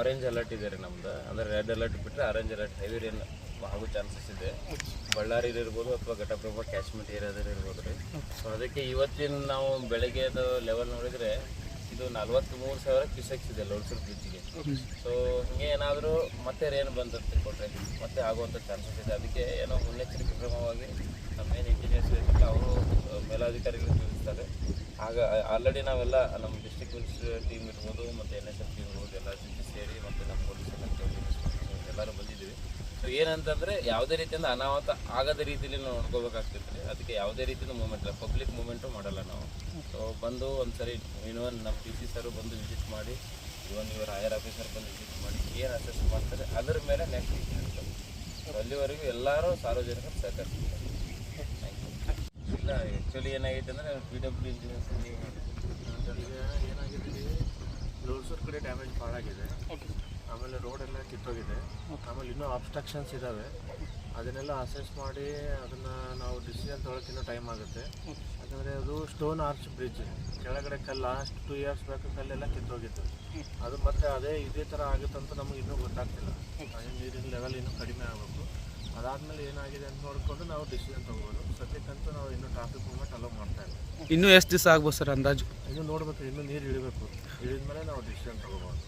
Orange alert ಇದೆ ರೀ ನಮ್ದು. ಅಂದರೆ ರೆಡ್ ಅಲರ್ಟ್ ಬಿಟ್ಟರೆ ಆರೆಂಜ್ ಅಲರ್ಟ್ ಹೆವಿ ರೇನ್ ಆಗೋ ಚಾನ್ಸಸ್ ಇದೆ. ಬಳ್ಳಾರಿ ಇರ್ಬೋದು ಅಥವಾ ಘಟಪ್ರಭಾ ಕ್ಯಾಶ್ಮೀರ್ ಏರಿಯಾದಲ್ಲಿ ಇರ್ಬೋದು ರೀ. ಸೊ ಅದಕ್ಕೆ ಇವತ್ತಿನ ನಾವು ಬೆಳಗ್ಗೆದು ಲೆವೆಲ್ ನೋಡಿದರೆ ಇದು ನಲ್ವತ್ತ್ಮೂರು ಸಾವಿರ ಕ್ಯೂಸೆಕ್ಸ್ ಇದೆ ಲೋಡ್ಸೂರು ಬ್ರಿಡ್ಜ್ಗೆ ಸೊ ಹಿಂಗೆ ಏನಾದರೂ ಮತ್ತೆ ರೇನ್ ಬಂದು ಕೊಟ್ಟರೆ ಮತ್ತೆ ಆಗುವಂಥ ಚಾನ್ಸಸ್ ಇದೆ. ಅದಕ್ಕೆ ಏನೋ ಮುನ್ನೆಚ್ಚರಿಕೆ ಕ್ರಮವಾಗಿ ನಮ್ಮ ಏನು ಇಂಜಿನಿಯರ್ಸ್ ಇರ್ತಾರೆ ಅವರು ಮೇಲಾಧಿಕಾರಿಗಳು ತಿಳಿಸ್ತಾರೆ. ಆಗ ಆಲ್ರೆಡಿ ನಾವೆಲ್ಲ ನಮ್ಮ ಮಿನಿಸ್ಟರ್ ಟೀಮ್ ಇರ್ಬೋದು ಮತ್ತು ಎನ್ ಎಸ್ ಎಫ್ ಟೀಮ್ ಇರ್ಬೋದು ಎಲ್ಲ ಜೊತೆ ಸೇರಿ ಮತ್ತು ನಮ್ಮ ಪೊಲೀಸ್ ಇಲಾಖೆ ಎಲ್ಲರೂ ಬಂದಿದ್ದೀವಿ ಸೊ ಏನಂತಂದರೆ ಯಾವುದೇ ರೀತಿಯಿಂದ ಅನಾಹುತ ಆಗದ ರೀತಿಯಲ್ಲಿ ನಾವು ನೋಡ್ಕೋಬೇಕಾಗ್ತೈತೆ ರೀ ಅದಕ್ಕೆ ಯಾವುದೇ ರೀತಿಯಿಂದ ಮೂವ್ಮೆಂಟ್ ಇಲ್ಲ. ಪಬ್ಲಿಕ್ ಮೂವ್ಮೆಂಟು ಮಾಡಲ್ಲ ನಾವು. ಸೊ ಬಂದು ಒಂದು ಸರಿ ಇವನ್ ನಮ್ಮ ಡಿ ಸಿ ಸರು ಬಂದು ವಿಸಿಟ್ ಮಾಡಿ ಇವನ್ ಇವರು ಹೈಯರ್ ಆಫೀಸರ್ ಬಂದು ವಿಸಿಟ್ ಮಾಡಿ ಏನು ಅಸೆಸ್ ಮಾಡ್ತಾರೆ ಅದರ ಮೇಲೆ ನೆಕ್ಸ್ಟ್ ಇರ್ತಾರೆ ಸೊ ಅಲ್ಲಿವರೆಗೂ ಎಲ್ಲರೂ ಸಾರ್ವಜನಿಕರು ಸಹಕರಿಸ್ತಾರೆ. ಥ್ಯಾಂಕ್ ಇಲ್ಲ ಆ್ಯಕ್ಚುಲಿ ಏನಾಗೈತೆ ಅಂದರೆ ಪಿ ಡಬ್ಲ್ಯೂ ಇಂಜಿನಿಯರ್ಸ್ ಏನಾಗಿದೆ? ಲೋಡ್ಸರ್ ಕಡೆ ಡ್ಯಾಮೇಜ್ ಭಾಳಾಗಿದೆ. ಆಮೇಲೆ ರೋಡ್ ಎಲ್ಲ ಕಿತ್ತೋಗಿದೆ. ಆಮೇಲೆ ಇನ್ನೂ ಅಬ್ಸ್ಟ್ರಕ್ಷನ್ಸ್ ಇದ್ದಾವೆ ಅದನ್ನೆಲ್ಲ ಅಸೆಸ್ ಮಾಡಿ ಅದನ್ನು ನಾವು ಡಿಸಿಷನ್ ತೊಗೊಳಕ್ಕೆ ಇನ್ನೂ ಟೈಮ್ ಆಗುತ್ತೆ. ಯಾಕಂದರೆ ಅದು ಸ್ಟೋನ್ ಆರ್ಚ್ ಬ್ರಿಡ್ಜ್ ಕೆಳಗಡೆ ಕಲ್ಲು ಲಾಸ್ಟ್ ಟೂ ಇಯರ್ಸ್ ಬ್ಯಾಕ್ ಕಲ್ಲೆಲ್ಲ ಕಿತ್ತೋಗಿತ್ತು. ಅದು ಮತ್ತೆ ಅದೇ ಇದೇ ಥರ ಆಗುತ್ತಂತ ನಮಗೆ ಇನ್ನೂ ಗೊತ್ತಾಗ್ತಿಲ್ಲ. ಅದೇ ನೀರಿನ ಲೆವೆಲ್ ಇನ್ನೂ ಕಡಿಮೆ ಆಗಬೇಕು. ಅದಾದಮೇಲೆ ಏನಾಗಿದೆ ಅಂತ ನೋಡಿಕೊಂಡು ನಾವು ಡಿಸಿಷನ್ ತೊಗೋಬೋದು. ಸದ್ಯಕ್ಕಂತೂ ನಾವು ಇನ್ನೂ ಟ್ರಾಫಿಕ್ ಮೂವ್ಮೆಂಟ್ ಅಲೋ ಮಾಡ್ತಾ ಇಲ್ಲ. ಇನ್ನೂ ಎಷ್ಟು ದಿವಸ ಆಗ್ಬೋದು ಸರ್ ಅಂದಾಜು? ಇನ್ನೂ ನೋಡ್ಬೇಕು ಇನ್ನೂ ನೀರು ಇಳಿಬೇಕು. ಇಳಿದ ಮೇಲೆ ನಾವು ಡಿಸಿಷನ್ ತೊಗೋಬೋದು.